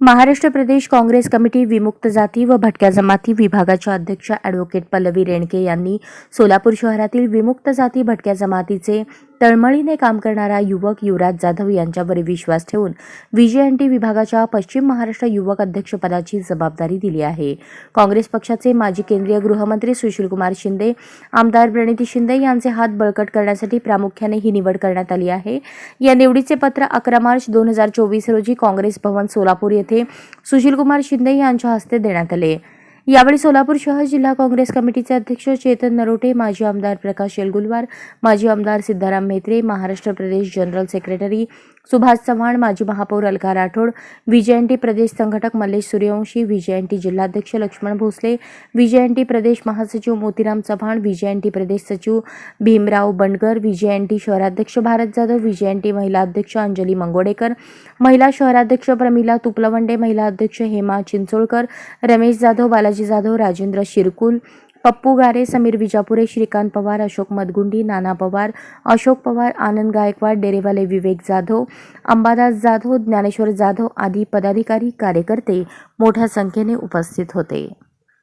महाराष्ट्र प्रदेश Congress committee विमुक्त जाती व भटक्या जमाती विभागाच्या अध्यक्ष ॲडव्होकेट पल्लवी रेणके यांनी सोलापूर शहरातील विमुक्त जाती भटक्या जमातीचे तळमळीने काम करणारा युवक युवराज जाधव यांच्यावर विश्वास ठेवून व्हीजीएनटी विभागाच्या पश्चिम महाराष्ट्र युवक अध्यक्षपदाची जबाबदारी दिली आहे. काँग्रेस पक्षाचे माजी केंद्रीय गृहमंत्री सुशीलकुमार शिंदे आमदार प्रणिती शिंदे यांचे हात बळकट करण्यासाठी प्रामुख्याने ही निवड करण्यात आली आहे. या निवडीचे पत्र अकरा मार्च दोन हजार चोवीस रोजी काँग्रेस भवन सोलापूर येथे सुशीलकुमार शिंदे यांच्या हस्ते देण्यात आले. यावेळी सोलापूर शहर जिल्हा काँग्रेस कमिटीचे अध्यक्ष चेतन नरोटे माजी आमदार प्रकाश येलगुलवार माजी आमदार सिद्धाराम म्हेत्रे महाराष्ट्र प्रदेश जनरल सेक्रेटरी सुभाष चव्हाण माजी महापौर अलका राठोड व्हीजेएनटी प्रदेश संघटक मल्लेश सूर्यवंशी व्हीजेएनटी जिल्हाध्यक्ष लक्ष्मण भोसले व्हीजेएनटी प्रदेश महासचिव मोतीराम चव्हाण व्हीजेएनटी प्रदेश सचिव भीमराव बंडगर व्हीजेएनटी शहराध्यक्ष भारत जाधव व्हीजेएनटी महिला अध्यक्ष अंजली मंगोडेकर महिला शहराध्यक्ष प्रमिला तुपलवंडे महिला अध्यक्ष हेमा चिंचोळकर रमेश जाधव बालाजी जाधव राजेंद्र शिरकुल पप्पू गारे समीर विजापुरे श्रीकांत पवार अशोक मदगुंडी नाना पवार अशोक पवार आनंद गायकवाड डेरेवाले विवेक जाधव अंबादास जाधव ज्ञानेश्वर जाधव आदी पदाधिकारी कार्यकर्ते मोठ्या संख्येने उपस्थित होते.